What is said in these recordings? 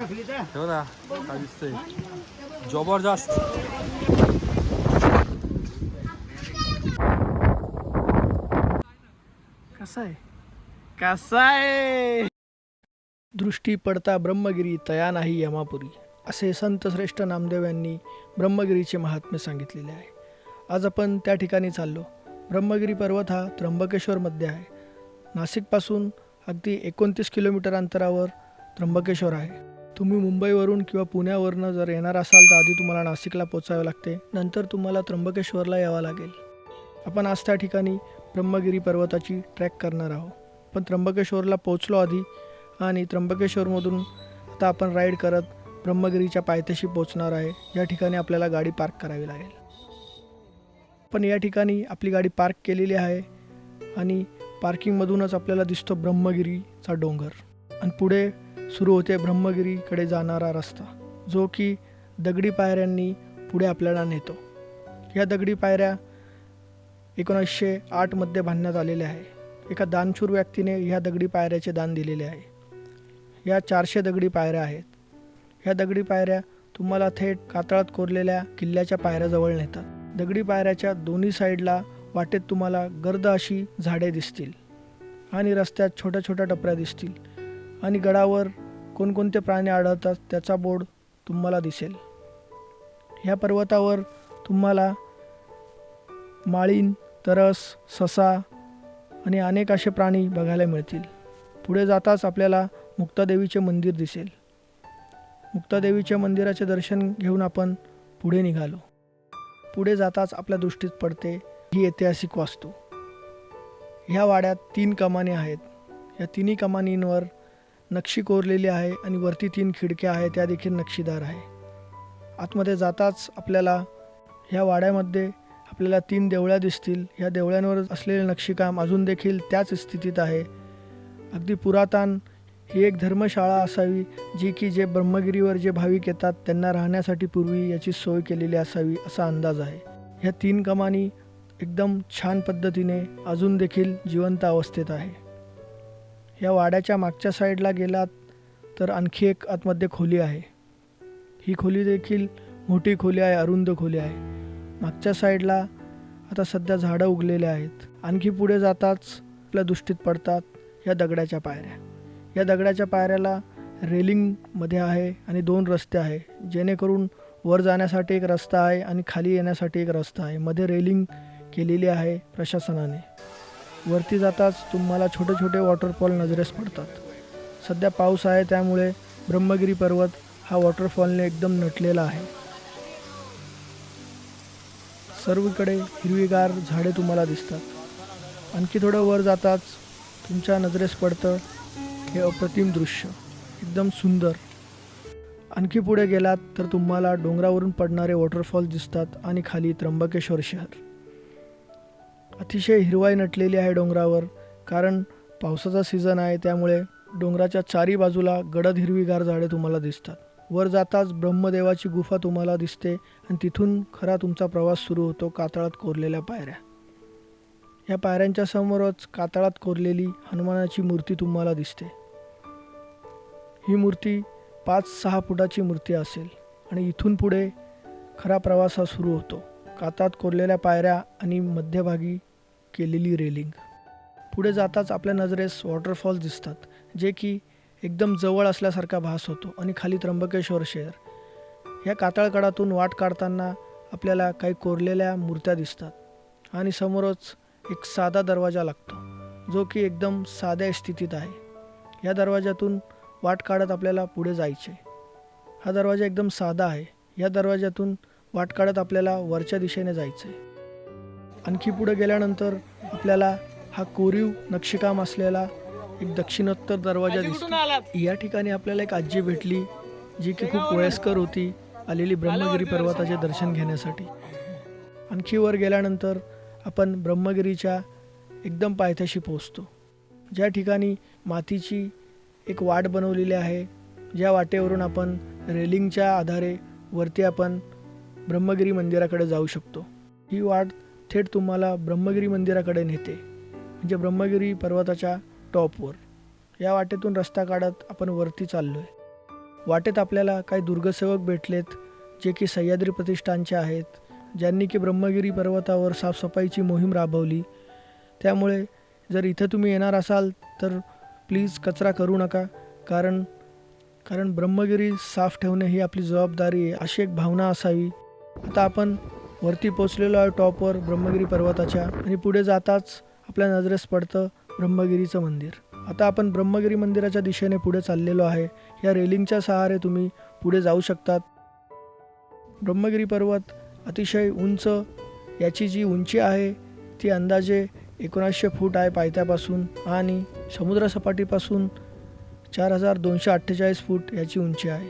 ना काय दिसतंय? जबरदस्त. कसा आहे कसा आहे दृष्टी पडता ब्रह्मगिरी तया नाही यमापुरी असे संत श्रेष्ठ नामदेव यांनी ब्रह्मगिरीचे महात्म्य सांगितलेले आहे. आज आपण त्या ठिकाणी चाललो. ब्रह्मगिरी पर्वत हा त्र्यंबकेश्वरमध्ये आहे. नाशिकपासून अगदी एकोणतीस किलोमीटर अंतरावर त्र्यंबकेश्वर आहे. तुम्ही मुंबईवरून किंवा पुण्यावरनं जर येणार असाल तर आधी तुम्हाला नाशिकला पोचावे लागते. नंतर तुम्हाला त्र्यंबकेश्वरला यावं लागेल. आपण आज त्या ठिकाणी ब्रह्मगिरी पर्वताची ट्रॅक करणार आहोत. पण त्र्यंबकेश्वरला पोचलो आधी आणि त्र्यंबकेश्वरमधून आता आपण राईड करत ब्रह्मगिरीच्या पायथ्याशी पोचणार आहे. या ठिकाणी आपल्याला गाडी पार्क करावी लागेल. पण या ठिकाणी आपली गाडी पार्क केलेली आहे आणि पार्किंगमधूनच आपल्याला दिसतो ब्रह्मगिरीचा डोंगर. आणि पुढे सुरू होते ब्रह्मगिरीकडे जाणारा रस्ता जो की दगडी पायऱ्यांनी पुढे आपल्याला नेतो. या दगडी पायऱ्या एकोणीसशे आठमध्ये बांधण्यात आलेल्या आहे. एका दानशूर व्यक्तीने ह्या दगडी पायऱ्याचे दान दिलेले आहे. या चारशे दगडी पायऱ्या आहेत. ह्या दगडी पायऱ्या तुम्हाला थेट कातळात कोरलेल्या किल्ल्याच्या पायऱ्याजवळ नेतात. दगडी पायऱ्याच्या दोन्ही साईडला वाटेत तुम्हाला गर्द अशी झाडे दिसतील आणि रस्त्यात छोट्या छोट्या टपऱ्या दिसतील आणि गडावर कोणकोणते प्राणी आढळतात त्याचा बोर्ड तुम्हाला दिसेल. ह्या पर्वतावर तुम्हाला माळीन तरस ससा आणि अनेक असे प्राणी बघायला मिळतील. पुढे जाताच आपल्याला मुक्तादेवीचे मंदिर दिसेल. मुक्तादेवीच्या मंदिराचे दर्शन घेऊन आपण पुढे निघालो. पुढे जाताच आपल्या दृष्टीत पडते ही ऐतिहासिक वास्तू. ह्या वाड्यात तीन कमानी आहेत. या तिन्ही कमानींवर नक्षी कोरलेली आहे आणि वरती तीन खिडक्या आहे त्या देखील नक्षीदार आहे. आतमध्ये जाताच आपल्याला ह्या वाड्यामध्ये आपल्याला तीन देवळ्या दिसतील. ह्या देवळ्यांवर असलेले नक्षीकाम अजून देखील त्याच स्थितीत आहे. अगदी पुरातन ही एक धर्मशाळा असावी जी की जे ब्रह्मगिरीवर जे भाविक येतात त्यांना राहण्यासाठी पूर्वी याची सोय केलेली असावी असा अंदाज आहे. ह्या तीन कमानी एकदम छान पद्धतीने अजून देखील जिवंत अवस्थेत आहे. या वाड्याच्या मागच्या साईडला गेलात तर आणखी एक आतमध्ये खोली आहे. ही खोली देखील मोठी खोली आहे अरुंद खोली आहे. मागच्या साईडला आता सध्या झाडं उगलेले आहेत. आणखी पुढे जाताच आपल्या दृष्टीत पडतात या दगडाच्या पायऱ्या. या दगडाच्या पायऱ्याला रेलिंगमध्ये आहे आणि दोन रस्ते आहे. जेणेकरून वर जाण्यासाठी एक रस्ता आहे आणि खाली येण्यासाठी एक रस्ता आहे. मध्ये रेलिंग केलेली आहे प्रशासनाने. वरती जाताच तुम्हाला छोटे छोटे वॉटरफॉल नजरेस पडतात. सध्या पाऊस आहे त्यामुळे ब्रह्मगिरी पर्वत हा वॉटरफॉलने एकदम नटलेला आहे. सर्वीकडे हिरवीगार झाडे तुम्हाला दिसतात. आणखी थोडं वर जाताच तुमच्या नजरेस पडतं हे अप्रतिम दृश्य. एकदम सुंदर. आणखी पुढे गेलात तर तुम्हाला डोंगरावरून पडणारे वॉटरफॉल दिसतात आणि खाली त्र्यंबकेश्वर शहर. अतिशय हिरवाई नटलेली आहे डोंगरावर कारण पावसाचा सीझन आहे त्यामुळे डोंगराच्या चारी बाजूला गडद हिरवीगार झाडे तुम्हाला दिसतात. वर जाताच ब्रह्मदेवाची गुफा तुम्हाला दिसते आणि तिथून खरा तुमचा प्रवास सुरू होतो कातळात कोरलेल्या पायऱ्या. या पायऱ्यांच्या समोरच कातळात कोरलेली हनुमानाची मूर्ती तुम्हाला दिसते. ही मूर्ती पाच सहा फुटाची मूर्ती असेल आणि इथून पुढे खरा प्रवास हा सुरू होतो. कातात कोरलेल्या पायऱ्या आणि मध्यभागी केलेली रेलिंग. पुढे जाताच आपल्या नजरेस वॉटरफॉल दिसतात जे की एकदम जवळ असल्यासारखा भास होतो आणि खाली त्र्यंबकेश्वर शहर या कातळकडातून वाट काढताना आपल्याला काही कोरलेल्या मूर्त्या दिसतात आणि समोरच एक साधा दरवाजा लागतो जो की एकदम साध्या स्थितीत आहे. या दरवाजातून वाट काढत आपल्याला पुढे जायचे हा दरवाजा एकदम साधा आहे. या दरवाजातून वाट काढत आपल्याला वरच्या दिशेने जायचं आहे आणखी पुढे गेल्यानंतर आपल्याला हा कोरीव नक्षीकाम असलेला एक दक्षिणोत्तर दरवाजा दिसतो या ठिकाणी आपल्याला एक आजी भेटली जी की खूप वयस्कर होती आलेली ब्रह्मगिरी पर्वताचे दर्शन घेण्यासाठी. आणखी वर गेल्यानंतर आपण ब्रह्मगिरीच्या एकदम पायथ्याशी पोहोचतो. ज्या ठिकाणी मातीची एक वाट बनवलेली आहे ज्या वाटेवरून आपण रेलिंगच्या आधारे वरती आपण ब्रह्मगिरी मंदिराकडे जाऊ शकतो. ही वाट थेट तुम्हाला ब्रह्मगिरी मंदिराकडे नेते. म्हणजे ब्रह्मगिरी पर्वताच्या टॉपवर. या वाटेतून रस्ता काढत आपण वरती चाललो आहे वाटेत आपल्याला काही दुर्गसेवक भेटलेत जे की सह्याद्री प्रतिष्ठानचे आहेत ज्यांनी की ब्रह्मगिरी पर्वतावर साफसफाईची मोहीम राबवली. त्यामुळे जर इथं तुम्ही येणार असाल तर प्लीज कचरा करू नका कारण कारण ब्रह्मगिरी साफ ठेवणे ही आपली जबाबदारी आहे. अशी एक भावना असावी. आता आपण वरती पोचलेलो आहे टॉपवर ब्रह्मगिरी पर्वताच्या आणि पुढे जाताच आपल्या नजरेस पडतं ब्रह्मगिरीचं मंदिर. आता आपण ब्रह्मगिरी मंदिराच्या दिशेने पुढे चाललेलो आहे. या रेलिंगच्या सहारे तुम्ही पुढे जाऊ शकतात. ब्रह्मगिरी पर्वत अतिशय उंच याची जी उंची आहे ती अंदाजे एकोणीसशे फूट आहे पायथ्यापासून आणि समुद्रसपाटीपासून चार हजार दोनशे अठ्ठेचाळीस फूट याची उंची आहे.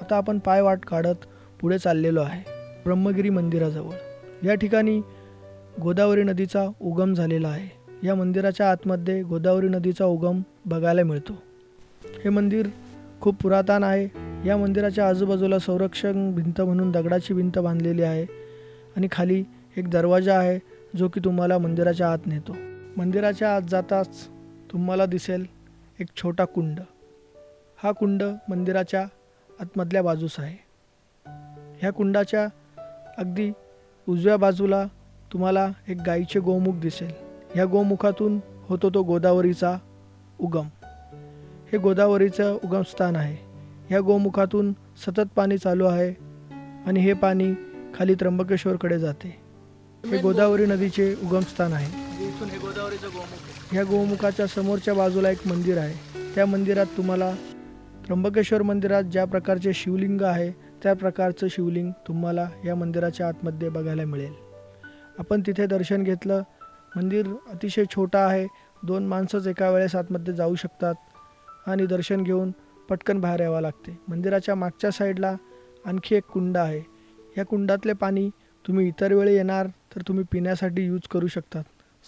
आता आपण पायवाट काढत पुढे चाललेलो आहे. ब्रह्मगिरी मंदिराजवळ. या ठिकाणी गोदावरी नदीचा उगम झालेला आहे. या मंदिराच्या आतमध्ये गोदावरी नदीचा उगम बघायला मिळतो. हे मंदिर खूप पुरातन आहे. या मंदिराच्या आजूबाजूला संरक्षण भिंत म्हणून दगडाची भिंत बांधलेली आहे आणि खाली एक दरवाजा आहे जो की तुम्हाला मंदिराच्या आत नेतो. मंदिराच्या आत जाताच तुम्हाला दिसेल एक छोटा कुंड. हा कुंड मंदिराच्या आतमधल्या बाजूस आहे. ह्या कुंडाच्या अगदी उजव्या बाजूला तुम्हाला एक गाईचे गोमुख दिसेल. ह्या गोमुखातून होतो तो गोदावरीचा उगम. हे गोदावरीचं उगमस्थान आहे. ह्या गोमुखातून सतत पाणी चालू आहे आणि हे पाणी खाली त्र्यंबकेश्वरकडे जाते. हे गोदावरी नदीचे उगमस्थान आहे. हे ह्या गोमुखाच्या समोरच्या बाजूला एक मंदिर आहे. त्या मंदिरात तुम्हाला त्र्यंबकेश्वर मंदिरात ज्या प्रकारचे शिवलिंग आहे त्या प्रकारचं शिवलिंग तुम्हाला या मंदिराच्या आतमध्ये बघायला मिळेल. आपण तिथे दर्शन घेतलं मंदिर अतिशय छोटा आहे दोन माणसंच एका वेळेस आतमध्ये जाऊ शकतात आणि दर्शन घेऊन पटकन बाहेर यावं लागते. मंदिराच्या मागच्या साईडला आणखी एक कुंड आहे. या कुंडातले पाणी तुम्ही इतर वेळी येणार तर तुम्ही पिण्यासाठी यूज करू शकतात.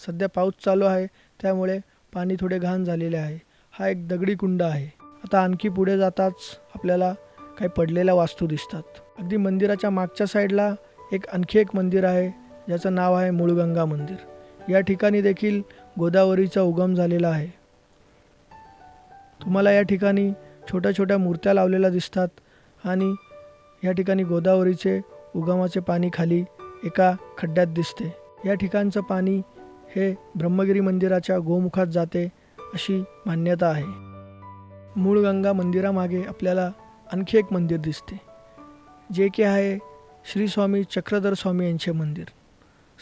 सध्या पाऊस चालू आहे त्यामुळे पाणी थोडे घाण झालेले आहे. हा एक दगडी कुंड आहे. आता आणखी पुढे जाताच आपल्याला काही पडलेल्या वास्तू दिसतात. अगदी मंदिराच्या मागच्या साईडला एक आणखी एक मंदिर आहे ज्याचं नाव आहे मुळगंगा मंदिर. या ठिकाणी देखील गोदावरीचा उगम झालेला आहे. तुम्हाला या ठिकाणी छोट्या छोट्या मूर्त्या लावलेल्या दिसतात आणि या ठिकाणी गोदावरीचे उगमाचे पाणी खाली एका खड्ड्यात दिसते. या ठिकाणचं पाणी हे ब्रह्मगिरी मंदिराच्या गोमुखात जाते अशी मान्यता आहे. मूळगंगा मंदिरामागे आपल्याला आणखी एक मंदिर दिसते जे की आहे श्री स्वामी चक्रधर स्वामी यांचे मंदिर.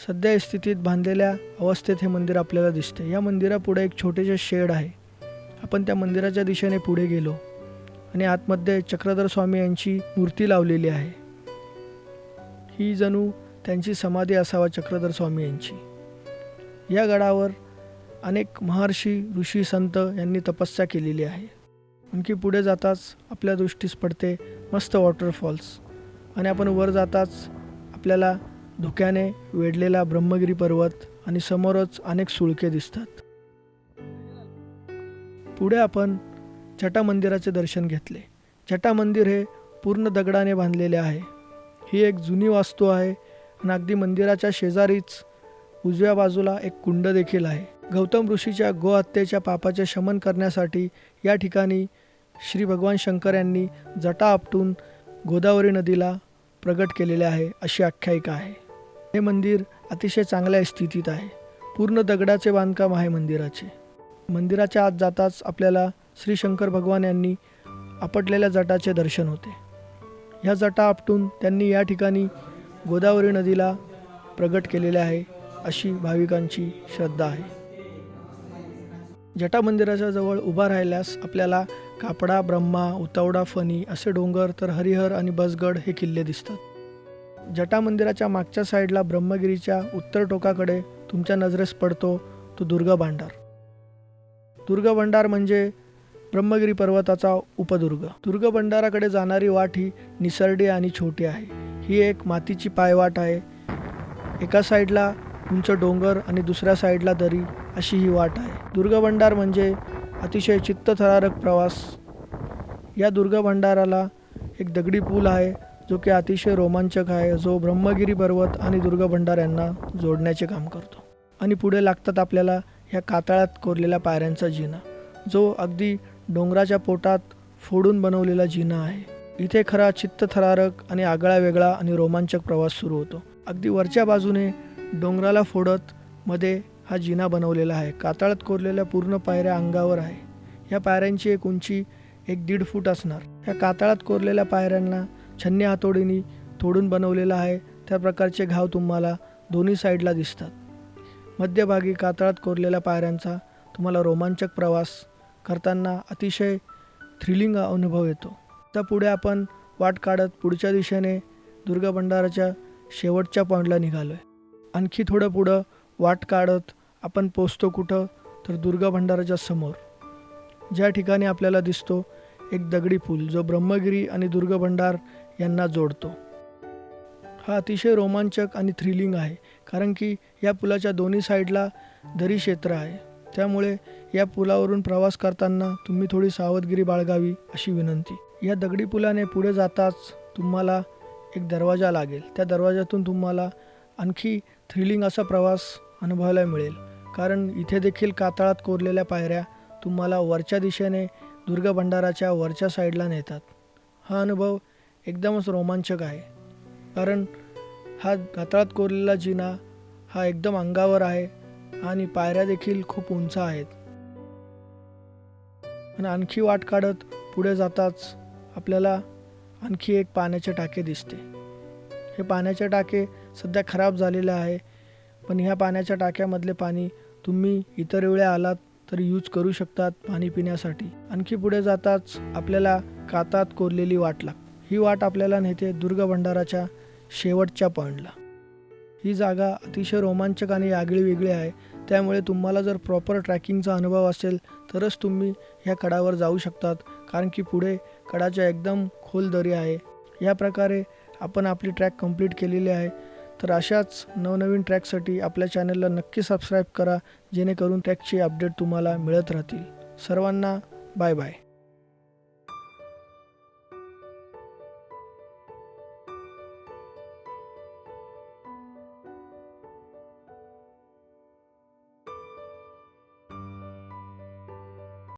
सध्या स्थितीत बांधलेल्या अवस्थेत हे मंदिर आपल्याला दिसते. या मंदिरापुढे एक छोटेसे शेड आहे. आपण त्या मंदिराच्या दिशेने पुढे गेलो आणि आतमध्ये चक्रधर स्वामी यांची मूर्ती लावलेली आहे. ही जणू त्यांची समाधी असावा चक्रधर स्वामी यांची. या गडावर अनेक महर्षी ऋषी संत यांनी तपस्या केलेली आहे. आणखी पुढे जाताच आपल्या दृष्टीस पडते मस्त वॉटरफॉल्स आणि आपण वर जाताच आपल्याला धुक्याने वेढलेला ब्रह्मगिरी पर्वत आणि समोरच अनेक सुळके दिसतात. पुढे आपण जटा मंदिराचे दर्शन घेतले. जटा मंदिर हे पूर्ण दगडाने बांधलेले आहे. ही एक जुनी वास्तू आहे आणि अगदी मंदिराच्या शेजारीच उजव्या बाजूला एक कुंड देखील आहे. गौतम ऋषीच्या गोहत्येच्या पापाचे शमन करण्यासाठी या ठिकाणी श्री भगवान शंकर यांनी जटा आपटून गोदावरी नदीला प्रगट केलेले आहे अशी आख्यायिका आहे. हे मंदिर अतिशय चांगल्या स्थितीत आहे. पूर्ण दगडाचे बांधकाम आहे मंदिराचे. मंदिराच्या आत जाताच आपल्याला श्री शंकर भगवान यांनी आपटलेल्या जटाचे दर्शन होते. ह्या जटा आपटून त्यांनी या ठिकाणी गोदावरी नदीला प्रगट केलेले आहे अशी भाविकांची श्रद्धा आहे. जटा मंदिराच्या जवळ उभा राहिल्यास आपल्याला कापडा ब्रह्मा उतावडा फणी असे डोंगर तर हरिहर आणि बसगड हे किल्ले दिसतात. जटा मंदिराच्या मागच्या साईडला ब्रह्मगिरीच्या उत्तर टोकाकडे तुमच्या नजरेस पडतो तो दुर्गा भांडार. दुर्गा भांडार म्हणजे ब्रह्मगिरी पर्वताचा उपदुर्ग. दुर्ग भंडाराकडे जाणारी वाट ही निसरडी आणि छोटी आहे. ही एक मातीची पायवाट आहे. एका साईडला उंच डोंगर आणि दुसऱ्या साईडला दरी. अशी ही वाट आहे. दुर्ग भंडार म्हणजे अतिशय चित्तथरारक प्रवास. या दुर्ग भंडाराला एक दगडी पूल आहे जो की अतिशय रोमांचक आहे जो ब्रह्मगिरी पर्वत आणि दुर्ग भंडार यांना जोडण्याचे काम करतो. आणि पुढे लागतात आपल्याला ह्या कातळात कोरलेल्या पायऱ्यांचा जिना जो अगदी डोंगराच्या पोटात फोडून बनवलेला जिना आहे. इथे खरा चित्तथरारक आणि आगळा वेगळा आणि रोमांचक प्रवास सुरू होतो. अगदी वरच्या बाजूने डोंगराला फोडत मध्ये हा जिना बनवलेला आहे. कातळात कोरलेल्या पूर्ण पायऱ्या अंगावर आहे. या पायऱ्यांची एक उंची एक दीड फूट असणार. या कातळात कोरलेल्या पायऱ्यांना छन्नी हातोडीने तोडून बनवलेला आहे. त्या प्रकारचे घाव तुम्हाला दोन्ही साईडला दिसतात. मध्यभागी कातळात कोरलेल्या पायऱ्यांचा तुम्हाला रोमांचक प्रवास करताना अतिशय थ्रिलिंग अनुभव येतो. तर पुढे आपण वाट काढत पुढच्या दिशेने दुर्गा भंडाराच्या शेवटच्या पॉईंटला निघालो आहे आणखी थोडं पुढं वाट काढत आपण पोचतो कुठं? तर दुर्गा भंडाराच्या समोर. ज्या ठिकाणी आपल्याला दिसतो एक दगडी पूल जो ब्रह्मगिरी आणि दुर्गा भंडार यांना जोडतो. हा अतिशय रोमांचक आणि थ्रिलिंग आहे कारण की या पुलाच्या दोन्ही साईडला दरी क्षेत्र आहे. त्यामुळे या पुलावरून प्रवास करताना तुम्ही थोडी सावधगिरी बाळगावी अशी विनंती. या दगडी पुलाने पुढे जाताच तुम्हाला एक दरवाजा लागेल. त्या दरवाजातून तुम्हाला आणखी थ्रिलिंग असा प्रवास अनुभवायला मिळेल. कारण इथे देखील कातळात कोरलेल्या पायऱ्या तुम्हाला वरच्या दिशेने दुर्ग भंडाराच्या वरच्या साईडला नेतात. हा अनुभव एकदमच रोमांचक आहे. कारण हा कातळात कोरलेला जिना हा एकदम अंगावर आहे आणि पायऱ्या देखील खूप उंच आहेत. आणि आणखी वाट काढत पुढे जाताच आपल्याला आणखी एक पाण्याचे टाके दिसते. हे पाण्याचे टाके सध्या खराब झालेले आहे. पण ह्या पाण्याच्या टाक्यामधले पाणी तुम्ही इतर वेळा आलात तर यूज करू शकतात पाणी पिण्यासाठी. आणखी पुढे जाताच आपल्याला कातात कोरलेली वाट लाग ही वाट आपल्याला नेते दुर्ग भंडाराच्या शेवटच्या पॉईंटला ही जागा अतिशय रोमांचक आणि आगळी वेगळी आहे. त्यामुळे तुम्हाला जर प्रॉपर ट्रॅकिंगचा अनुभव असेल तरच तुम्ही ह्या कडावर जाऊ शकतात कारण की पुढे कडाच्या एकदम खोल दरी आहे. या प्रकारे आपण आपली ट्रॅक कंप्लीट केलेली आहे. तर अशाच नवनवीन ट्रॅकसाठी आपल्या चॅनलला नक्की सबस्क्राईब करा जेणेकरून ट्रॅकचे अपडेट तुम्हाला मिळत राहतील. सर्वांना बाय बाय.